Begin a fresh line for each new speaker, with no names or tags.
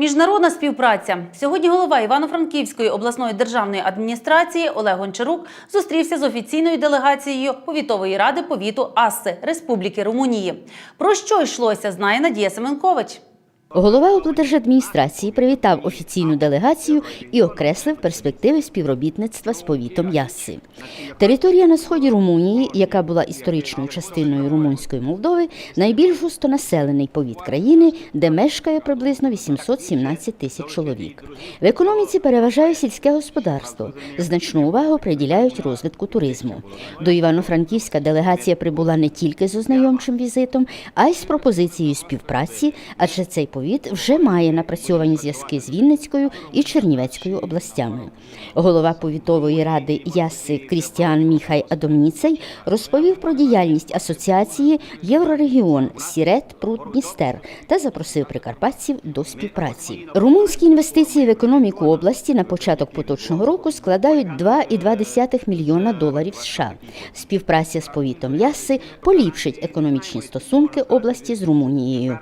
Міжнародна співпраця. Сьогодні голова Івано-Франківської обласної державної адміністрації Олег Гончарук зустрівся з офіційною делегацією повітової ради повіту Асси Республіки Румунії. Про що йшлося, знає Надія Семенкович.
Голова облдержадміністрації привітав офіційну делегацію і окреслив перспективи співробітництва з повітом Ясси. Територія на сході Румунії, яка була історичною частиною Румунської Молдови, найбільш густонаселений повіт країни, де мешкає приблизно 817 тисяч чоловік. В економіці переважає сільське господарство. Значну увагу приділяють розвитку туризму. До Івано-Франківська делегація прибула не тільки з ознайомчим візитом, а й з пропозицією співпраці, адже цей повіт вже має напрацьовані зв'язки з Вінницькою і Чернівецькою областями. Голова повітової ради Ясси Крістіан Міхай Адомніцей розповів про діяльність асоціації Єврорегіон Сірет Прут Дністер та запросив прикарпатців до співпраці. Румунські інвестиції в економіку області на початок поточного року складають 2,2 мільйона доларів США. Співпраця з повітом Ясси поліпшить економічні стосунки області з Румунією.